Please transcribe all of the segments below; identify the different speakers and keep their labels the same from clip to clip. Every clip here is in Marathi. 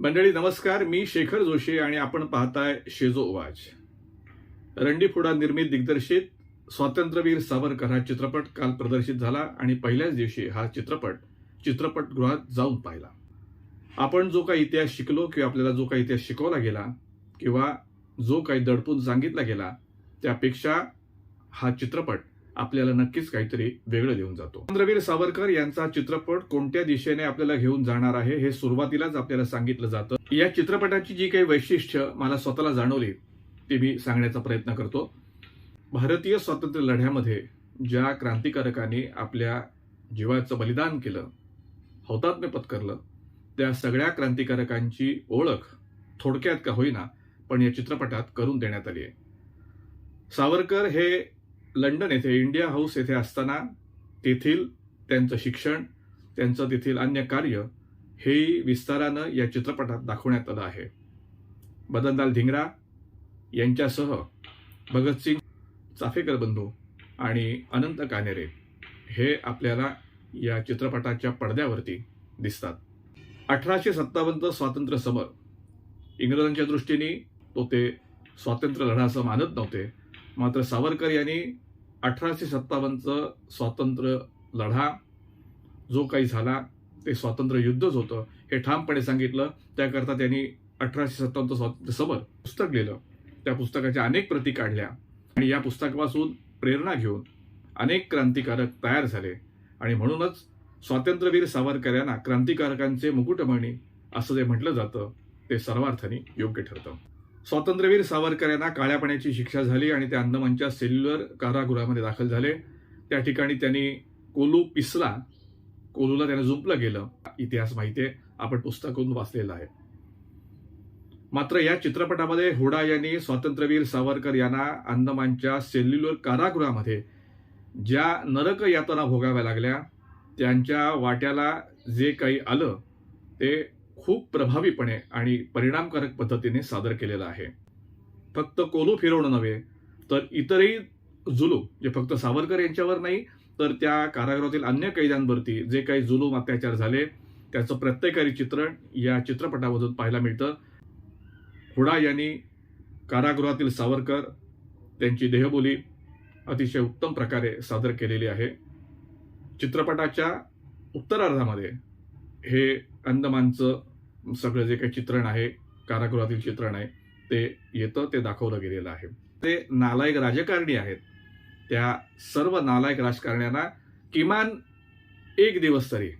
Speaker 1: मंडळी नमस्कार. मी शेखर जोशी आणि आपण पाहताय शेजो वाज रंडीफुडा निर्मित दिग्दर्शित स्वातंत्र्यवीर सावरकर हा चित्रपट काल प्रदर्शित झाला आणि पहिल्याच दिवशी हा चित्रपट चित्रपटगृहात जाऊन पाहिला. आपण जो काही इतिहास शिकलो किंवा आपल्याला जो काही इतिहास शिकवला गेला किंवा जो काही दडपून सांगितला गेला त्यापेक्षा हा चित्रपट आपल्याला नक्कीच काहीतरी वेगळं देऊन जातो. चंद्रवीर सावरकर यांचा चित्रपट कोणत्या दिशेने आपल्याला घेऊन जाणार आहे हे सुरुवातीलाच आपल्याला सांगितलं जातं. या चित्रपटाची जी काही वैशिष्ट्य मला स्वतःला जाणवली ती मी सांगण्याचा प्रयत्न करतो. भारतीय स्वातंत्र्य लढ्यामध्ये ज्या क्रांतिकारकांनी आपल्या जीवाचं बलिदान केलं हौतात्म्य पत्करलं त्या सगळ्या क्रांतिकारकांची ओळख थोडक्यात का होईना पण या चित्रपटात करून देण्यात आली आहे. सावरकर हे लंडन येथे इंडिया हाऊस येथे असताना तेथील त्यांचं शिक्षण त्यांचं तेथील अन्य कार्य हे विस्तारानं या चित्रपटात दाखवण्यात आलं आहे. मदनलाल धिंगरा यांच्यासह भगतसिंग चाफेकर बंधू आणि अनंत कानेरे हे आपल्याला या चित्रपटाच्या पडद्यावरती दिसतात. अठराशे सत्तावन्न स्वातंत्र्य समर इंग्रजांच्या दृष्टीने तो ते स्वातंत्र्य लढा असं मानत नव्हते. मात्र सावरकर यांनी अठराशे सत्तावन्नचं स्वातंत्र्य लढा जो काही झाला ते स्वातंत्र्य युद्धच होतं हे ठामपणे सांगितलं. त्याकरता त्यांनी अठराशे सत्तावन्नचं स्वातंत्र्य समर पुस्तक लिहिलं. त्या पुस्तकाच्या अनेक प्रती काढल्या आणि या पुस्तकापासून प्रेरणा घेऊन अनेक क्रांतिकारक तयार झाले. आणि म्हणूनच स्वातंत्र्यवीर सावरकर यांना क्रांतिकारकांचे मुकुटमणी असं जे म्हटलं जातं ते सर्वार्थाने योग्य ठरतं. स्वातंत्र्यवीर सावरकर यांना काळ्या पाण्याची शिक्षा झाली आणि ते अंदमानच्या सेल्युलर कारागृहामध्ये दाखल झाले. त्या ठिकाणी त्यांनी कोलू पिसला कोलूला त्याने जुंपलं गेलं. इतिहास माहिती आहे. आपण पुस्तकातून वाचलेलं आहे. मात्र या चित्रपटामध्ये हुडा यांनी स्वातंत्र्यवीर सावरकर यांना अंदमानच्या सेल्युलर कारागृहामध्ये ज्या नरक यातना भोगाव्या लागल्या त्यांच्या वाट्याला जे काही आलं ते खूप प्रभावीपणे आणि परिणामकारक पद्धतीने सादर केलेलं आहे. फक्त कोलू फिरवणं नव्हे तर इतरही जुलूम जे फक्त सावरकर यांच्यावर नाही तर त्या कारागृहातील अन्य कैद्यांवरती जे काही जुलूम अत्याचार झाले त्याचं प्रत्येकारी चित्रण या चित्रपटामधून पाहायला मिळतं. हुडा यांनी कारागृहातील सावरकर त्यांची देहबोली अतिशय उत्तम प्रकारे सादर केलेली आहे. चित्रपटाच्या उत्तरार्धामध्ये हे अंदमानचं सगळं जे काही चित्रण आहे कारागृहातील चित्रण आहे ते येतं ते दाखवलं गेलेलं आहे. ते नालायक राजकारणी आहेत. त्या सर्व नालायक राजकारण्यांना किमान एक दिवस तरी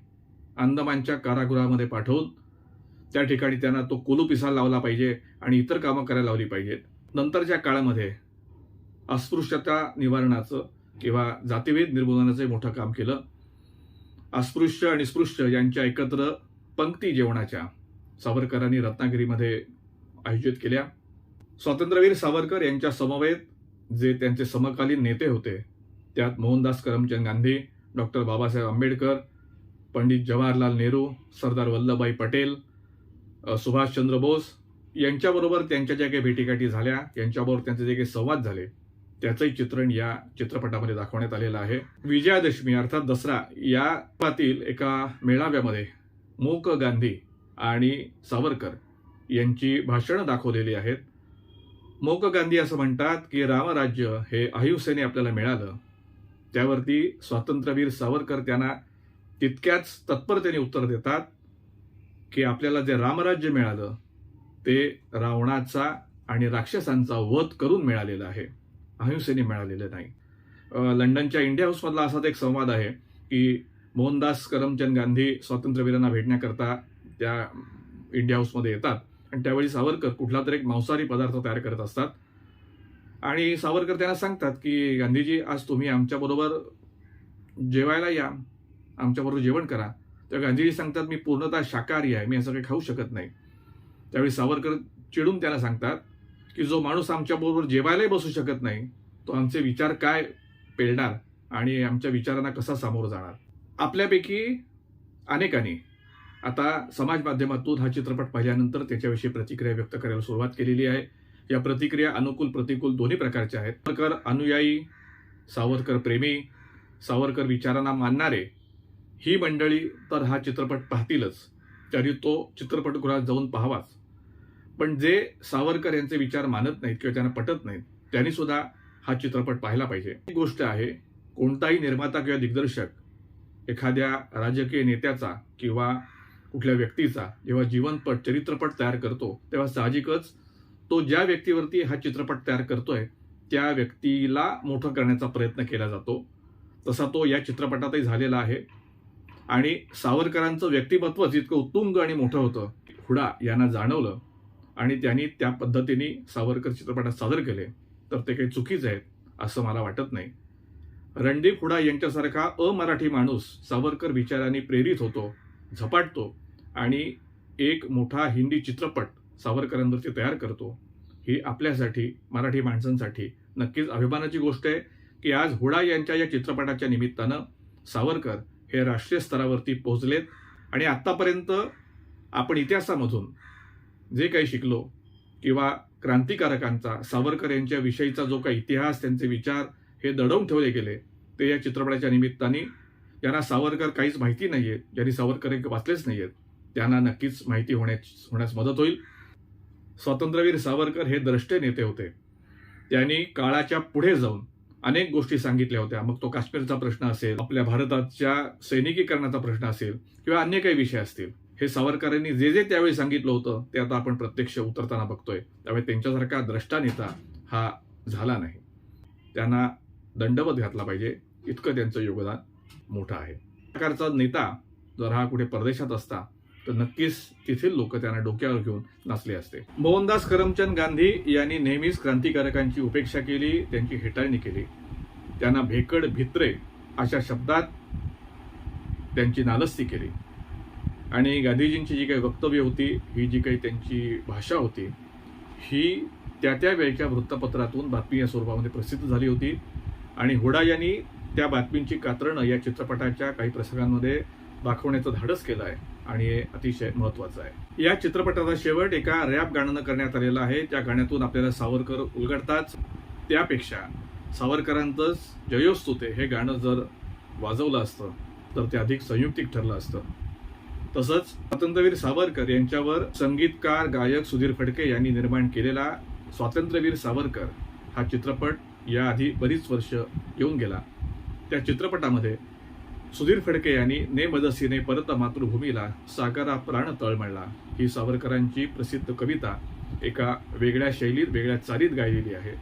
Speaker 1: अंदमानच्या कारागृहामध्ये पाठवून त्या ठिकाणी त्यांना तो कुलू पिसायला लावला पाहिजे आणि इतर कामं करायला लावली पाहिजेत. नंतरच्या काळामध्ये अस्पृश्यता निवारणाचं किंवा जातीभेद निर्मूलनाचं मोठं काम केलं. अस्पृश्य आणि स्पृश्य यांच्या एकत्र पंक्ती जेवणाच्या सावरकरांनी रत्नागिरीमध्ये आयोजित केल्या. स्वातंत्र्यवीर सावरकर यांच्या समवेत जे त्यांचे समकालीन नेते होते त्यात मोहनदास करमचंद गांधी डॉक्टर बाबासाहेब आंबेडकर पंडित जवाहरलाल नेहरू सरदार वल्लभभाई पटेल सुभाषचंद्र बोस यांच्याबरोबर त्यांच्या ज्या काही भेटीगाठी झाल्या यांच्याबरोबर त्यांचे जे काही संवाद झाले त्याचंही चित्रण या चित्रपटामध्ये दाखवण्यात आलेलं आहे. विजयादशमी अर्थात दसरा या एका मेळाव्यामध्ये मूक गांधी आणि सावरकर यांची भाषणं दाखवलेली आहेत. मोक गांधी असं म्हणतात की रामराज्य हे आयुसेने आपल्याला मिळालं. त्यावरती स्वातंत्र्यवीर सावरकर त्यांना तितक्याच तत्परतेने उत्तर देतात की आपल्याला जे रामराज्य मिळालं ते रावणाचा आणि राक्षसांचा वध करून मिळालेलं आहे. अहिंसेने मिळालेलं नाही. लंडनच्या इंडिया हाऊसमधला असाच एक संवाद आहे की मोहनदास करमचंद गांधी स्वातंत्र्यवीरांना भेटण्याकरता त्या इंडिया हाऊसमध्ये येतात. आणि त्यावेळी सावरकर कुठला तरी एक मांसाहारी पदार्थ तयार करत असतात. आणि सावरकर त्यांना सांगतात की गांधीजी आज तुम्ही आमच्याबरोबर जेवायला या. आमच्याबरोबर जेवण करा. तर गांधीजी सांगतात मी पूर्णतः शाकाहारी आहे. मी असं काही खाऊ शकत नाही. त्यावेळी सावरकर चिडून त्यांना सांगतात की जो माणूस आमच्याबरोबर जेवायलाही बसू शकत नाही तो आमचे विचार काय पेलणार आणि आमच्या विचारांना कसा सामोरं जाणार? आपल्यापैकी अनेकांनी आता समाज माध्यमातून हा चित्रपट पाहिल्यानंतर त्याच्याविषयी प्रतिक्रिया व्यक्त करायला सुरुवात केलेली आहे. या प्रतिक्रिया अनुकूल प्रतिकूल दोन्ही प्रकारच्या आहेत. सावरकर अनुयायी सावरकर प्रेमी सावरकर विचारांना मानणारे ही मंडळी तर हा चित्रपट पाहतीलच. तरी तो चित्रपटगृहात जाऊन पाहावाच. पण जे सावरकर यांचे विचार मानत नाहीत किंवा त्यांना पटत नाहीत त्यांनी सुद्धा हा चित्रपट पाहायला पाहिजे. ही गोष्ट आहे कोणताही निर्माता किंवा दिग्दर्शक एखाद्या राजकीय नेत्याचा किंवा कुठल्या व्यक्तीचा जेव्हा जीवनपट चरित्रपट तयार करतो तेव्हा साहजिकच तो ज्या व्यक्तीवरती हा चित्रपट तयार करतोय त्या व्यक्तीला मोठं करण्याचा प्रयत्न केला जातो. तसा तो या चित्रपटातही झालेला आहे. आणि सावरकरांचं व्यक्तिमत्वच इतकं उत्तुंग आणि मोठं होतं हुडा यांना जाणवलं आणि त्यांनी त्या पद्धतीने सावरकर चित्रपटात सादर केले तर ते काही चुकीच आहेत असं मला वाटत नाही. रणदीप हुडा यांच्यासारखा अमराठी माणूस सावरकर विचारांनी प्रेरित होतो झपाटतो आणि एक मोठा हिंदी चित्रपट सावरकरांवरती तयार करतो ही आपल्यासाठी मराठी माणसांसाठी नक्कीच अभिमानाची गोष्ट आहे की आज हुडा यांच्या या चित्रपटाच्या निमित्तानं सावरकर हे राष्ट्रीय स्तरावरती पोहोचलेत आणि आत्तापर्यंत आपण इतिहासामधून जे काही शिकलो किंवा क्रांतिकारकांचा सावरकर यांच्याविषयीचा जो काही इतिहास त्यांचे विचार हे दडवून ठेवले गेले ते या चित्रपटाच्या निमित्ताने ज्यांना सावरकर काहीच माहिती नाही ज्यांनी सावरकर एक वाचलेच नाही आहेत त्यांना नक्कीच माहिती होण्यास होण्यास मदत होईल. स्वातंत्र्यवीर सावरकर हे द्रष्टे नेते होते. त्यांनी काळाच्या पुढे जाऊन अनेक गोष्टी सांगितल्या होत्या. मग तो काश्मीरचा प्रश्न असेल आपल्या भारताच्या सैनिकीकरणाचा प्रश्न असेल किंवा अन्य काही विषय असतील. हे सावरकरांनी जे जे त्यावेळी सांगितलं होतं ते आता आपण प्रत्यक्ष उतरताना बघतोय. त्यामुळे त्यांच्यासारखा द्रष्टा नेता हा झाला नाही. त्यांना दंडवत घातला पाहिजे. इतकं त्यांचं योगदान. मोठा आहे. प्रकारचा नेता जर हा कुठे परदेशात असता तर नक्कीच तेथील लोक त्यांना डोक्यावर घेऊन नाचले असते. मोहनदास करमचंद गांधी यांनी नेहमीच क्रांतिकारकांची उपेक्षा केली त्यांची हेटाळणी केली. त्यांना भेकड भित्रे अशा शब्दात त्यांची नालस्ती केली. आणि गांधीजींची जी काही वक्तव्य होती ही जी काही त्यांची भाषा होती ही त्या त्या वेळच्या वृत्तपत्रातून बातमी या स्वरूपामध्ये प्रसिद्ध झाली होती. आणि हुडा यांनी त्या बातमींची कात्रणं या चित्रपटाच्या काही प्रसंगांमध्ये दाखवण्याचं धाडस केलं आहे आणि हे अतिशय महत्वाचं आहे. या चित्रपटाचा शेवट एका रॅप गाण्यानं करण्यात आलेला आहे. त्या गाण्यातून आपल्याला सावरकर उलगडताच त्यापेक्षा सावरकरांचंच जयोस्तुते हे गाणं जर वाजवलं असतं तर ते अधिक संयुक्तिक ठरलं असतं. तसंच स्वातंत्र्यवीर सावरकर यांच्यावर संगीतकार गायक सुधीर फडके यांनी निर्माण केलेला स्वातंत्र्यवीर सावरकर हा चित्रपट याआधी बरीच वर्ष येऊन गेला. चित्रपटामध्ये सुधीर फडके यांनी ने मदसीने परत मातृभूमीला साकारा प्राण तळमळला ही सावरकरांची प्रसिद्ध कविता एका वेगळ्या शैलीत वेगळ्या चालीत गायलेली आहे.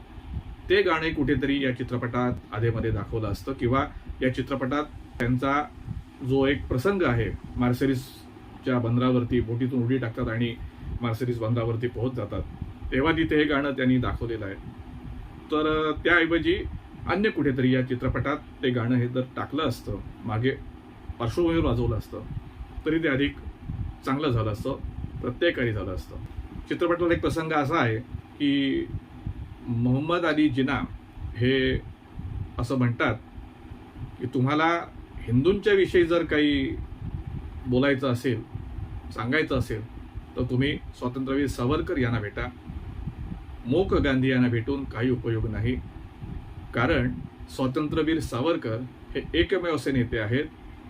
Speaker 1: ते गाणे कुठेतरी या चित्रपटात आधेमध्ये दाखवलं असतं किंवा या चित्रपटात त्यांचा जो एक प्रसंग आहे मार्सरीसच्या बंदरावरती बोटीतून उडी टाकतात आणि मार्सरीस बंदरावरती पोहोच जातात तेव्हा तिथे हे गाणं त्यांनी दाखवलेलं आहे. तर त्याऐवजी अन्य कुठेतरी या चित्रपटात ते गाणं हे जर टाकलं असतं. मागे पार्श्वभूमीवर वाजवलं असतं. तरी ते अधिक चांगलं झालं असतं. प्रत्येकाने झालं असतं. चित्रपटात एक प्रसंग असा आहे की मोहम्मद अली जिना हे असं म्हणतात की तुम्हाला हिंदूंच्या विषयी जर काही बोलायचं असेल सांगायचं असेल तर तुम्ही स्वातंत्र्यवीर सावरकर यांना भेटा. मोक गांधी यांना भेटून काही उपयोग नाही. कारण स्वातंत्र्यवीर सावरकर हे एकमेव असे नेते आहेत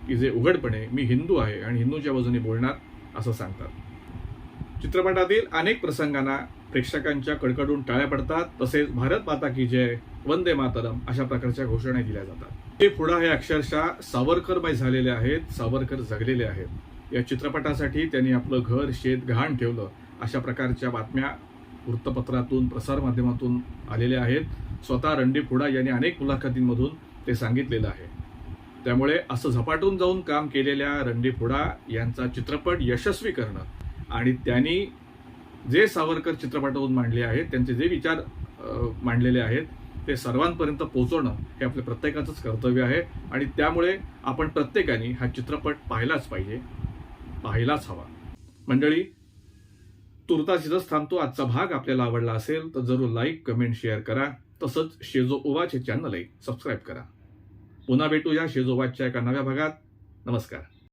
Speaker 1: की जे उघडपणे मी हिंदू आहे आणि हिंदूंच्या बाजूने बोलणार असं सांगतात. चित्रपटातील अनेक प्रसंगांना प्रेक्षकांच्या कडकडून टाळ्या पडतात तसेच भारत माता की जय वंदे मातरम अशा प्रकारच्या घोषणा दिल्या जातात. ते पुढे हे अक्षरशः सावरकरमय झालेले आहेत सावरकर जगलेले आहेत. या चित्रपटासाठी त्यांनी आपलं घर शेत गहाण ठेवलं अशा प्रकारच्या बातम्या वृत्तपत्रातून प्रसारमाध्यमातून आलेल्या आहेत. स्वतः रणदीप हुडा यांनी अनेक मुलाखतींमधून ते सांगितलेलं आहे. त्यामुळे असं झपाटून जाऊन काम केलेल्या रणदीप हुडा यांचा चित्रपट यशस्वी करणं आणि त्यांनी जे सावरकर चित्रपटातून मांडले आहेत त्यांचे जे विचार मांडलेले आहेत ते सर्वांपर्यंत पोहोचवणं हे आपल्या प्रत्येकाचंच कर्तव्य आहे आणि त्यामुळे आपण प्रत्येकाने हा चित्रपट पाहिलाच पाहिजे पाहिलाच हवा. मंडळी तुर्तास इथंच थांबतो. आजचा भाग आपल्याला आवडला असेल तर जरूर लाईक कमेंट शेअर करा. तसंच शेजो चॅनलही सबस्क्राईब करा. पुन्हा भेटूया शेजोवाच्या एका नव्या भागात. नमस्कार.